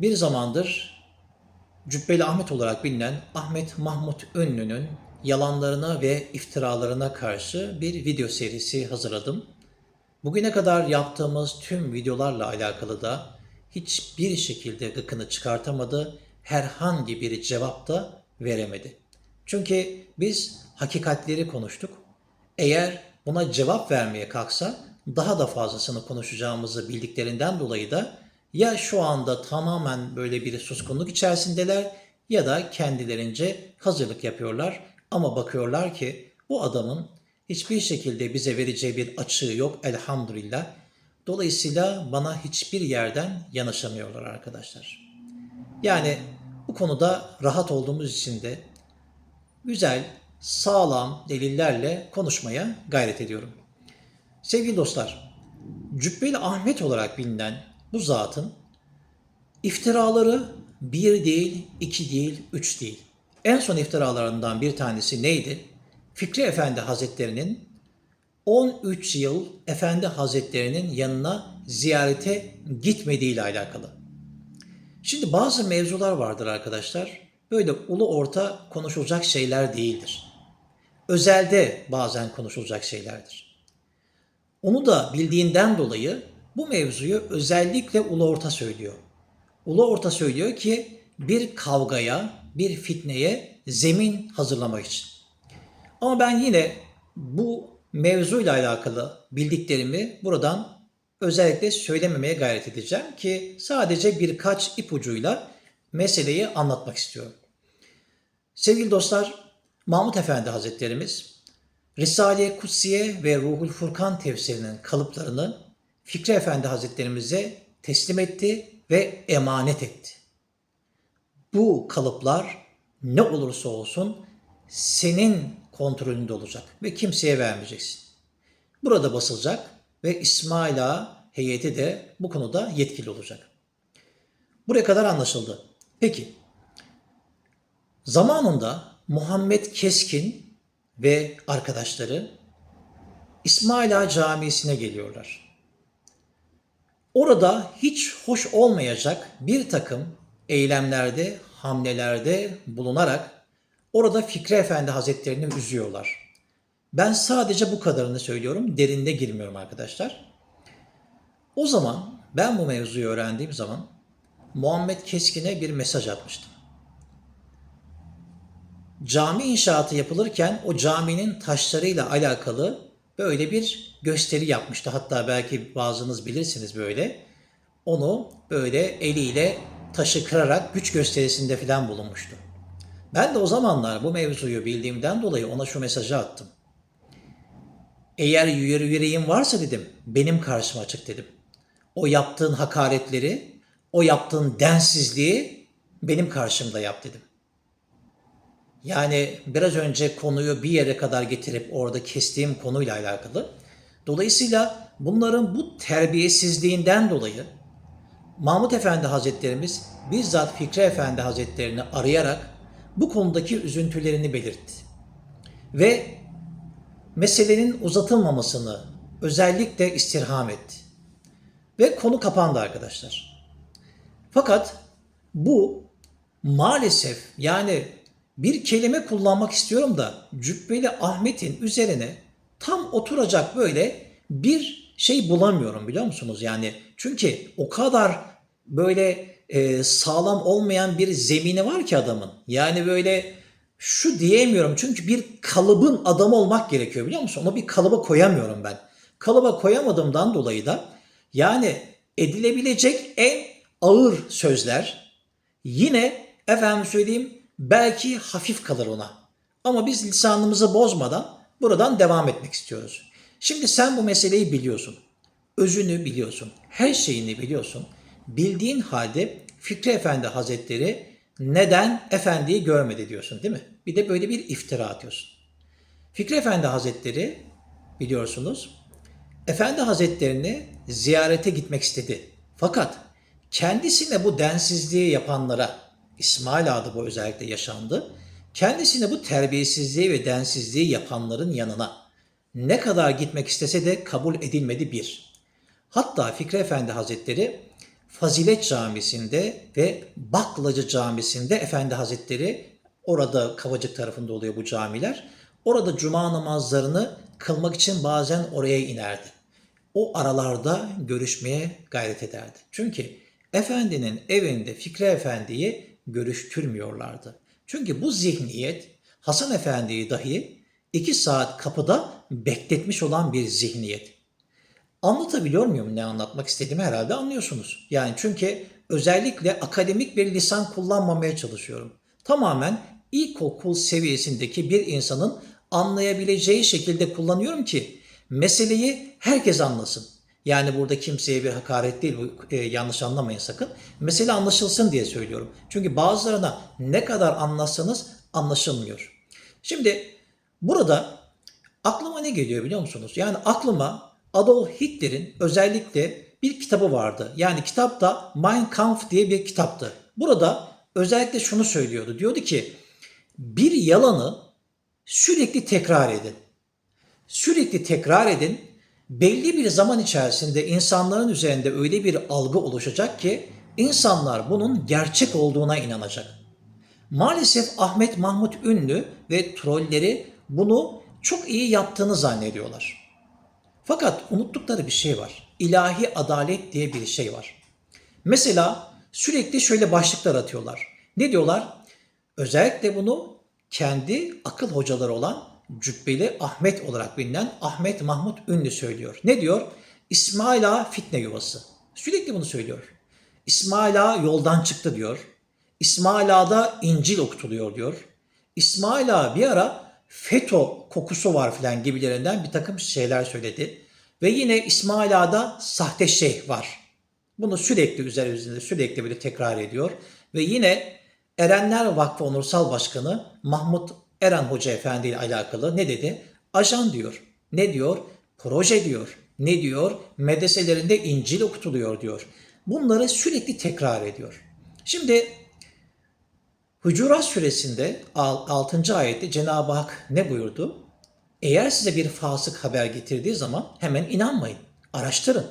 Bir zamandır Cübbeli Ahmet olarak bilinen Ahmet Mahmut Ünlü'nün yalanlarına ve iftiralarına karşı bir video serisi hazırladım. Bugüne kadar yaptığımız tüm videolarla alakalı da hiçbir şekilde gıkını çıkartamadı, herhangi bir cevap da veremedi. Çünkü biz hakikatleri konuştuk. Eğer buna cevap vermeye kalksa daha da fazlasını konuşacağımızı bildiklerinden dolayı da ya şu anda tamamen böyle bir suskunluk içerisindeler ya da kendilerince hazırlık yapıyorlar ama bakıyorlar ki bu adamın hiçbir şekilde bize vereceği bir açığı yok elhamdülillah. Dolayısıyla bana hiçbir yerden yanaşamıyorlar arkadaşlar. Yani bu konuda rahat olduğumuz için de güzel, sağlam delillerle konuşmaya gayret ediyorum. Sevgili dostlar, Cübbeli Ahmet olarak bilinen bu zatın iftiraları bir değil, iki değil, üç değil. En son iftiralarından bir tanesi neydi? Fikri Efendi Hazretleri'nin 13 yıl Efendi Hazretleri'nin yanına ziyarete gitmediği ile alakalı. Şimdi bazı mevzular vardır arkadaşlar. Böyle ulu orta konuşulacak şeyler değildir. Özelde bazen konuşulacak şeylerdir. Onu da bildiğinden dolayı bu mevzuyu özellikle ulu orta söylüyor. Ulu orta söylüyor ki bir kavgaya, bir fitneye zemin hazırlamak için. Ama ben yine bu mevzuyla alakalı bildiklerimi buradan özellikle söylememeye gayret edeceğim ki sadece birkaç ipucuyla meseleyi anlatmak istiyorum. Sevgili dostlar, Mahmut Efendi Hazretlerimiz Risale-i Kutsiye ve Ruhul Furkan tefsirinin kalıplarını Fikri Efendi Hazretlerimize teslim etti ve emanet etti. Bu kalıplar ne olursa olsun senin kontrolünde olacak ve kimseye vermeyeceksin. Burada basılacak ve İsmail Ağa heyeti de bu konuda yetkili olacak. Buraya kadar anlaşıldı. Peki, zamanında Muhammed Keskin ve arkadaşları İsmail Ağa Camisi'ne geliyorlar. Orada hiç hoş olmayacak bir takım eylemlerde, hamlelerde bulunarak orada Fikri Efendi Hazretlerini üzüyorlar. Ben sadece bu kadarını söylüyorum, derinde girmiyorum arkadaşlar. O zaman ben bu mevzuyu öğrendiğim zaman Muhammed Keskin'e bir mesaj atmıştım. Cami inşaatı yapılırken o caminin taşlarıyla alakalı böyle bir gösteri yapmıştı. Hatta belki bazınız bilirsiniz böyle. Onu böyle eliyle taşı kırarak güç gösterisinde falan bulunmuştu. Ben de o zamanlar bu mevzuyu bildiğimden dolayı ona şu mesajı attım. Eğer yüreğin varsa dedim benim karşıma çık dedim. O yaptığın hakaretleri, o yaptığın densizliği benim karşımda yap dedim. Yani biraz önce konuyu bir yere kadar getirip orada kestiğim konuyla alakalı. Dolayısıyla bunların bu terbiyesizliğinden dolayı Mahmut Efendi Hazretlerimiz bizzat Fikri Efendi Hazretlerini arayarak bu konudaki üzüntülerini belirtti. Ve meselenin uzatılmamasını özellikle istirham etti. Ve konu kapandı arkadaşlar. Fakat bu maalesef yani bir kelime kullanmak istiyorum da Cübbeli Ahmet'in üzerine tam oturacak böyle bir şey bulamıyorum biliyor musunuz? Yani çünkü o kadar böyle e, sağlam olmayan bir zemini var ki adamın. Yani böyle şu diyemiyorum çünkü bir kalıbın adamı olmak gerekiyor biliyor musun? Onu bir kalıba koyamıyorum ben. Kalıba koyamadığımdan dolayı da yani edilebilecek en ağır sözler yine efendim söyleyeyim belki hafif kalır ona. Ama biz lisanımızı bozmadan buradan devam etmek istiyoruz. Şimdi sen bu meseleyi biliyorsun. Özünü biliyorsun. Her şeyini biliyorsun. Bildiğin halde Fikri Efendi Hazretleri neden efendiyi görmedi diyorsun değil mi? Bir de böyle bir iftira atıyorsun. Fikri Efendi Hazretleri biliyorsunuz Efendi Hazretlerini ziyarete gitmek istedi. Fakat kendisine bu densizliği yapanlara İsmail adı bu özellikle yaşandı. Kendisine bu terbiyesizliği ve densizliği yapanların yanına ne kadar gitmek istese de kabul edilmedi bir. Hatta Fikri Efendi Hazretleri Fazilet Camisi'nde ve Baklacı Camisi'nde Efendi Hazretleri orada Kavacık tarafında oluyor bu camiler. Orada cuma namazlarını kılmak için bazen oraya inerdi. O aralarda görüşmeye gayret ederdi. Çünkü efendinin evinde Fikri Efendi'yi görüştürmüyorlardı. Çünkü bu zihniyet Hasan Efendi'yi dahi iki saat kapıda bekletmiş olan bir zihniyet. Anlatabiliyor muyum ne anlatmak istediğimi herhalde anlıyorsunuz. Yani çünkü özellikle akademik bir lisan kullanmamaya çalışıyorum. Tamamen ilkokul seviyesindeki bir insanın anlayabileceği şekilde kullanıyorum ki meseleyi herkes anlasın. Yani burada kimseye bir hakaret değil, bu, e, yanlış anlamayın sakın. Mesele anlaşılsın diye söylüyorum. Çünkü bazılarına ne kadar anlatsanız anlaşılmıyor. Şimdi burada aklıma ne geliyor biliyor musunuz? Yani aklıma Adolf Hitler'in özellikle bir kitabı vardı. Yani kitap da Mein Kampf diye bir kitaptı. Burada özellikle şunu söylüyordu. Diyordu ki bir yalanı sürekli tekrar edin. Sürekli tekrar edin. Belli bir zaman içerisinde insanların üzerinde öyle bir algı oluşacak ki insanlar bunun gerçek olduğuna inanacak. Maalesef Ahmet Mahmut Ünlü ve trolleri bunu çok iyi yaptığını zannediyorlar. Fakat unuttukları bir şey var. İlahi adalet diye bir şey var. Mesela sürekli şöyle başlıklar atıyorlar. Ne diyorlar? Özellikle bunu kendi akıl hocaları olan Cübbeli Ahmet olarak bilinen Ahmet Mahmut Ünlü söylüyor. Ne diyor? İsmail Ağa fitne yuvası. Sürekli bunu söylüyor. İsmail Ağa yoldan çıktı diyor. İsmail Ağa'da İncil okutuluyor diyor. İsmail Ağa bir ara FETÖ kokusu var filan gibilerinden bir takım şeyler söyledi. Ve yine İsmail Ağa'da sahte şeyh var. Bunu sürekli üzerinde sürekli böyle tekrar ediyor. Ve yine Erenler Vakfı Onursal Başkanı Mahmut Eren Hoca Efendi ile alakalı ne dedi? Ajan diyor. Ne diyor? Proje diyor. Ne diyor? Medreselerinde İncil okutuluyor diyor. Bunları sürekli tekrar ediyor. Şimdi Hucurat suresinde 6. ayette Cenab-ı Hak ne buyurdu? Eğer size bir fasık haber getirdiği zaman hemen inanmayın. Araştırın.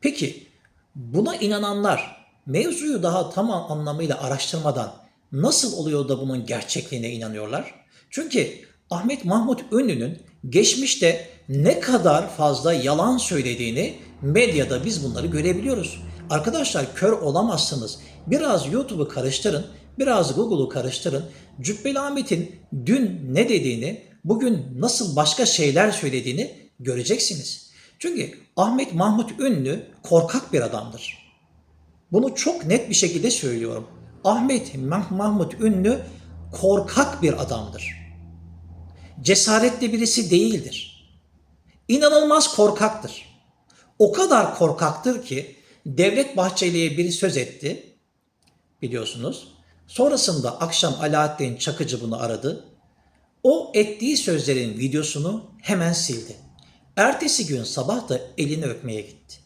Peki buna inananlar mevzuyu daha tam anlamıyla araştırmadan nasıl oluyor da bunun gerçekliğine inanıyorlar? Çünkü Ahmet Mahmut Ünlü'nün geçmişte ne kadar fazla yalan söylediğini medyada biz bunları görebiliyoruz. Arkadaşlar kör olamazsınız. Biraz YouTube'u karıştırın, biraz Google'u karıştırın. Cübbeli Ahmet'in dün ne dediğini, bugün nasıl başka şeyler söylediğini göreceksiniz. Çünkü Ahmet Mahmut Ünlü korkak bir adamdır. Bunu çok net bir şekilde söylüyorum. Ahmet Mah- Mahmut Ünlü korkak bir adamdır. Cesaretli birisi değildir. İnanılmaz korkaktır. O kadar korkaktır ki Devlet Bahçeli'ye biri söz etti biliyorsunuz. Sonrasında akşam Alaaddin Çakıcı bunu aradı. O ettiği sözlerin videosunu hemen sildi. Ertesi gün sabah da elini öpmeye gitti.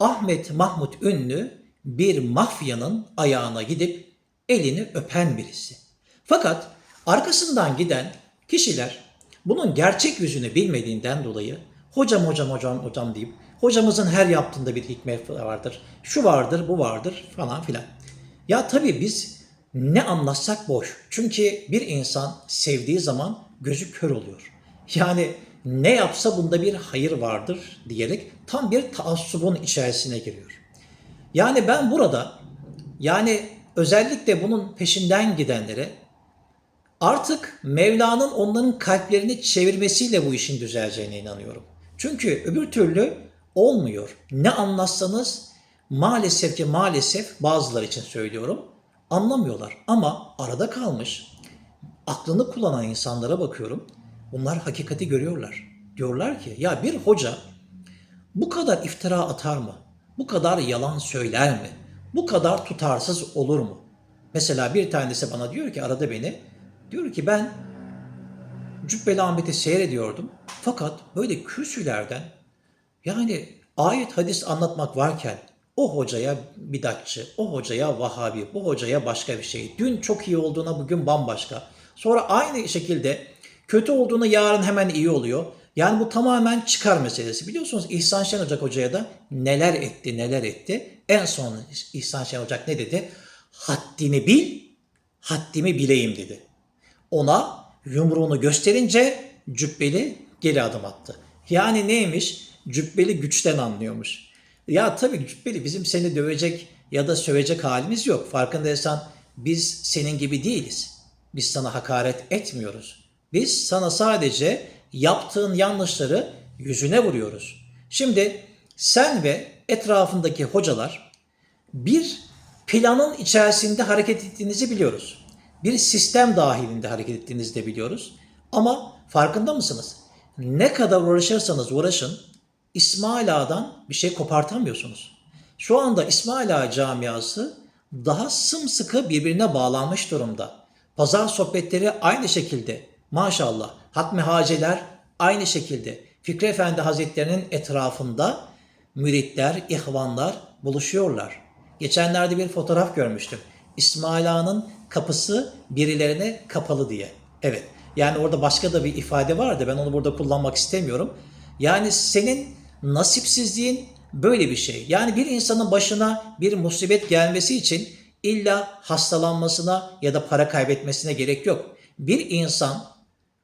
Ahmet Mahmut Ünlü bir mafyanın ayağına gidip elini öpen birisi. Fakat arkasından giden kişiler bunun gerçek yüzünü bilmediğinden dolayı hocam hocam hocam hocam deyip hocamızın her yaptığında bir hikmet vardır. Şu vardır, bu vardır falan filan. Ya tabii biz ne anlatsak boş. Çünkü bir insan sevdiği zaman gözü kör oluyor. Yani ne yapsa bunda bir hayır vardır diyerek tam bir taassubun içerisine giriyor. Yani ben burada yani özellikle bunun peşinden gidenlere artık Mevla'nın onların kalplerini çevirmesiyle bu işin düzeleceğine inanıyorum. Çünkü öbür türlü olmuyor. Ne anlatsanız maalesef ki maalesef bazıları için söylüyorum anlamıyorlar. Ama arada kalmış aklını kullanan insanlara bakıyorum. Bunlar hakikati görüyorlar. Diyorlar ki ya bir hoca bu kadar iftira atar mı? Bu kadar yalan söyler mi? Bu kadar tutarsız olur mu? Mesela bir tanesi bana diyor ki arada beni diyor ki ben Cübbeli Ahmet'i seyrediyordum. Fakat böyle kürsülerden yani ayet hadis anlatmak varken o hocaya bidatçı, o hocaya Vahabi, bu hocaya başka bir şey. Dün çok iyi olduğuna bugün bambaşka. Sonra aynı şekilde kötü olduğuna yarın hemen iyi oluyor. Yani bu tamamen çıkar meselesi. Biliyorsunuz İhsan Şen Ocak Hoca'ya da neler etti neler etti. En son İhsan Şen Ocak ne dedi? Haddini bil, haddimi bileyim dedi. Ona yumruğunu gösterince cübbeli geri adım attı. Yani neymiş? Cübbeli güçten anlıyormuş. Ya tabii cübbeli bizim seni dövecek ya da sövecek halimiz yok. Farkındaysan biz senin gibi değiliz. Biz sana hakaret etmiyoruz. Biz sana sadece yaptığın yanlışları yüzüne vuruyoruz. Şimdi sen ve etrafındaki hocalar bir planın içerisinde hareket ettiğinizi biliyoruz. Bir sistem dahilinde hareket ettiğinizi de biliyoruz. Ama farkında mısınız? Ne kadar uğraşırsanız uğraşın İsmail Ağa'dan bir şey kopartamıyorsunuz. Şu anda İsmail Ağa camiası daha sımsıkı birbirine bağlanmış durumda. Pazar sohbetleri aynı şekilde. Maşallah. Hatmi Haceler aynı şekilde. Fikri Efendi Hazretleri'nin etrafında müritler, ihvanlar buluşuyorlar. Geçenlerde bir fotoğraf görmüştüm. İsmail Ağa'nın kapısı birilerine kapalı diye. Evet. Yani orada başka da bir ifade vardı. Ben onu burada kullanmak istemiyorum. Yani senin nasipsizliğin böyle bir şey. Yani bir insanın başına bir musibet gelmesi için illa hastalanmasına ya da para kaybetmesine gerek yok. Bir insan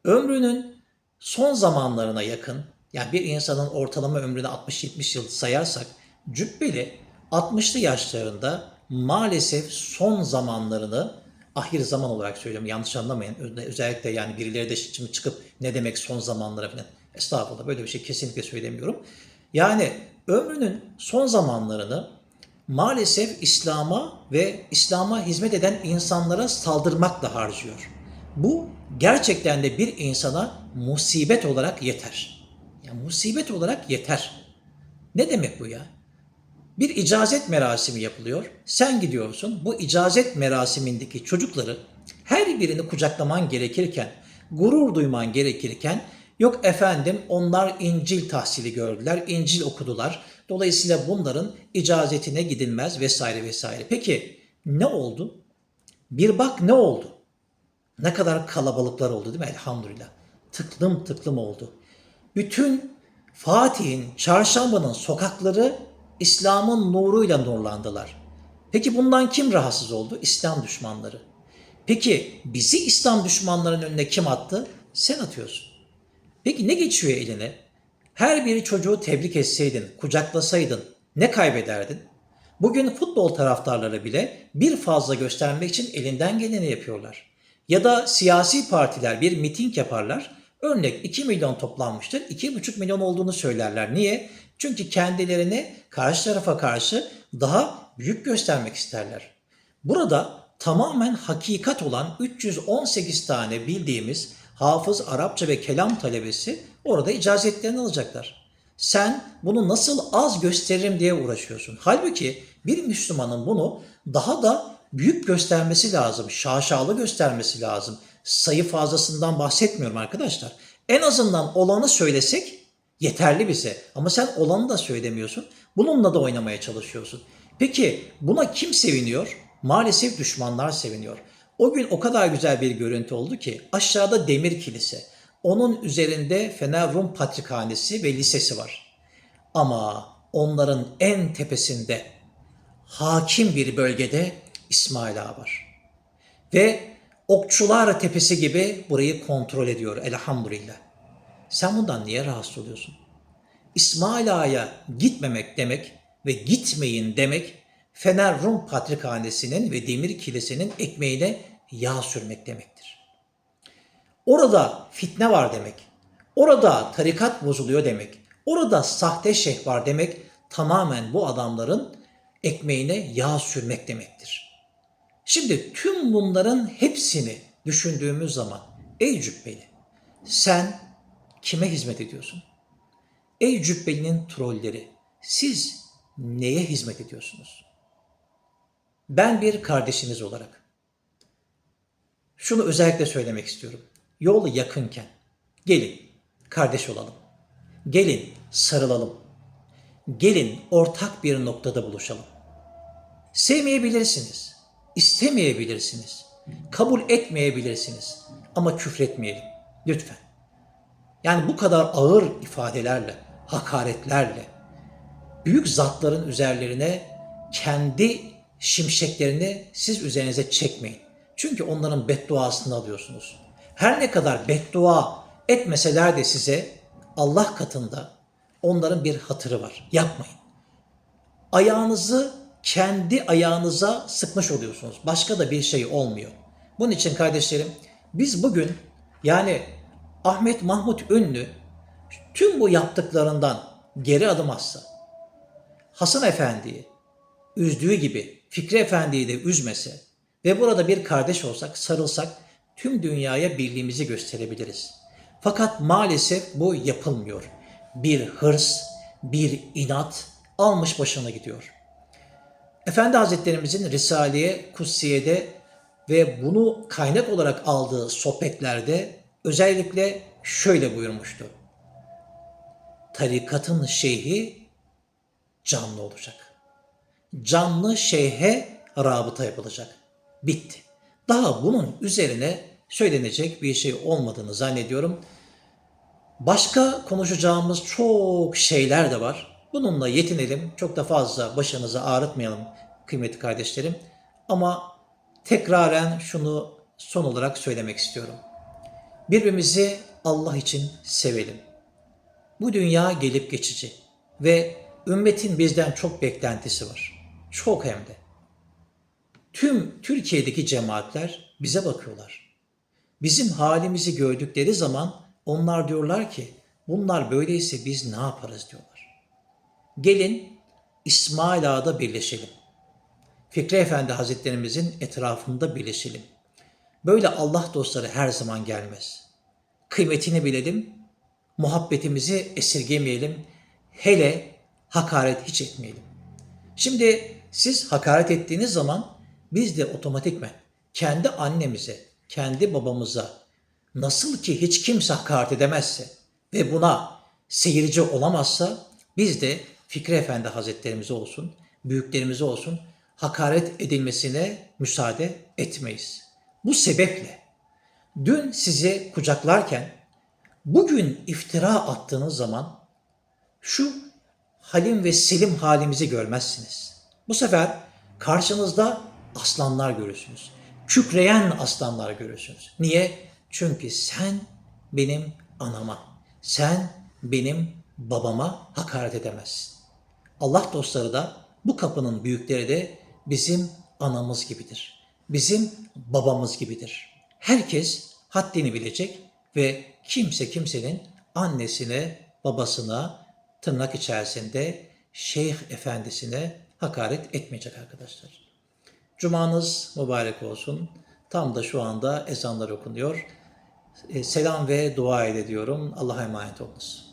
ömrünün son zamanlarına yakın, yani bir insanın ortalama ömrünü 60-70 yıl sayarsak, Cübbeli 60'lı yaşlarında maalesef son zamanlarını ahir zaman olarak söylüyorum yanlış anlamayın. Özellikle yani birileri de şimdi çıkıp ne demek son zamanlara falan. Estağfurullah böyle bir şey kesinlikle söylemiyorum. Yani ömrünün son zamanlarını maalesef İslam'a ve İslam'a hizmet eden insanlara saldırmakla harcıyor. Bu gerçekten de bir insana musibet olarak yeter. Ya musibet olarak yeter. Ne demek bu ya? Bir icazet merasimi yapılıyor. Sen gidiyorsun. Bu icazet merasimindeki çocukları her birini kucaklaman gerekirken, gurur duyman gerekirken yok efendim onlar İncil tahsili gördüler, İncil okudular. Dolayısıyla bunların icazetine gidilmez vesaire vesaire. Peki ne oldu? Bir bak ne oldu? Ne kadar kalabalıklar oldu değil mi? Elhamdülillah. Tıklım tıklım oldu. Bütün Fatih'in, çarşambanın sokakları İslam'ın nuruyla nurlandılar. Peki bundan kim rahatsız oldu? İslam düşmanları. Peki bizi İslam düşmanlarının önüne kim attı? Sen atıyorsun. Peki ne geçiyor eline? Her bir çocuğu tebrik etseydin, kucaklasaydın ne kaybederdin? Bugün futbol taraftarları bile bir fazla göstermek için elinden geleni yapıyorlar. Ya da siyasi partiler bir miting yaparlar. Örnek 2 milyon toplanmıştır. 2,5 milyon olduğunu söylerler. Niye? Çünkü kendilerini karşı tarafa karşı daha büyük göstermek isterler. Burada tamamen hakikat olan 318 tane bildiğimiz hafız Arapça ve kelam talebesi orada icazetlerini alacaklar. Sen bunu nasıl az gösteririm diye uğraşıyorsun. Halbuki bir Müslümanın bunu daha da büyük göstermesi lazım, şaşalı göstermesi lazım. Sayı fazlasından bahsetmiyorum arkadaşlar. En azından olanı söylesek yeterli bize. Ama sen olanı da söylemiyorsun. Bununla da oynamaya çalışıyorsun. Peki buna kim seviniyor? Maalesef düşmanlar seviniyor. O gün o kadar güzel bir görüntü oldu ki aşağıda demir kilise. Onun üzerinde Fener Rum Patrikhanesi ve lisesi var. Ama onların en tepesinde hakim bir bölgede İsmail Ağa var. Ve Okçular Tepesi gibi burayı kontrol ediyor elhamdülillah. Sen bundan niye rahatsız oluyorsun? İsmail Ağa'ya gitmemek demek ve gitmeyin demek Fener Rum Patrikhanesi'nin ve Demir Kilise'nin ekmeğine yağ sürmek demektir. Orada fitne var demek. Orada tarikat bozuluyor demek. Orada sahte şeyh var demek tamamen bu adamların ekmeğine yağ sürmek demektir. Şimdi tüm bunların hepsini düşündüğümüz zaman ey cübbeli sen kime hizmet ediyorsun? Ey cübbelinin trolleri siz neye hizmet ediyorsunuz? Ben bir kardeşiniz olarak şunu özellikle söylemek istiyorum. Yol yakınken gelin kardeş olalım. Gelin sarılalım. Gelin ortak bir noktada buluşalım. Sevmeyebilirsiniz, istemeyebilirsiniz, kabul etmeyebilirsiniz ama küfretmeyelim lütfen. Yani bu kadar ağır ifadelerle, hakaretlerle büyük zatların üzerlerine kendi şimşeklerini siz üzerinize çekmeyin. Çünkü onların bedduasını alıyorsunuz. Her ne kadar beddua etmeseler de size Allah katında onların bir hatırı var. Yapmayın. Ayağınızı kendi ayağınıza sıkmış oluyorsunuz. Başka da bir şey olmuyor. Bunun için kardeşlerim biz bugün yani Ahmet Mahmut Ünlü tüm bu yaptıklarından geri adım atsa, Hasan Efendi'yi üzdüğü gibi Fikri Efendi'yi de üzmese ve burada bir kardeş olsak, sarılsak tüm dünyaya birliğimizi gösterebiliriz. Fakat maalesef bu yapılmıyor. Bir hırs, bir inat almış başına gidiyor. Efendi Hazretlerimizin Risale-i Kutsiye'de ve bunu kaynak olarak aldığı sohbetlerde özellikle şöyle buyurmuştu. Tarikatın şeyhi canlı olacak. Canlı şeyhe rabıta yapılacak. Bitti. Daha bunun üzerine söylenecek bir şey olmadığını zannediyorum. Başka konuşacağımız çok şeyler de var. Bununla yetinelim. Çok da fazla başınızı ağrıtmayalım kıymetli kardeşlerim. Ama tekraren şunu son olarak söylemek istiyorum. Birbirimizi Allah için sevelim. Bu dünya gelip geçici ve ümmetin bizden çok beklentisi var. Çok hem de. Tüm Türkiye'deki cemaatler bize bakıyorlar. Bizim halimizi gördükleri zaman onlar diyorlar ki bunlar böyleyse biz ne yaparız diyorlar. Gelin İsmail Ağa'da birleşelim. Fikri Efendi Hazretlerimizin etrafında birleşelim. Böyle Allah dostları her zaman gelmez. Kıymetini bilelim, muhabbetimizi esirgemeyelim, hele hakaret hiç etmeyelim. Şimdi siz hakaret ettiğiniz zaman biz de otomatikmen kendi annemize, kendi babamıza nasıl ki hiç kimse hakaret edemezse ve buna seyirci olamazsa biz de Fikri Efendi Hazretlerimize olsun, büyüklerimize olsun hakaret edilmesine müsaade etmeyiz. Bu sebeple dün sizi kucaklarken bugün iftira attığınız zaman şu halim ve selim halimizi görmezsiniz. Bu sefer karşınızda aslanlar görürsünüz. Kükreyen aslanlar görürsünüz. Niye? Çünkü sen benim anama, sen benim babama hakaret edemezsin. Allah dostları da bu kapının büyükleri de bizim anamız gibidir. Bizim babamız gibidir. Herkes haddini bilecek ve kimse kimsenin annesine, babasına, tırnak içerisinde şeyh efendisine hakaret etmeyecek arkadaşlar. Cumanız mübarek olsun. Tam da şu anda ezanlar okunuyor. E, Selam ve dua ile diyorum. Allah'a emanet olunuz.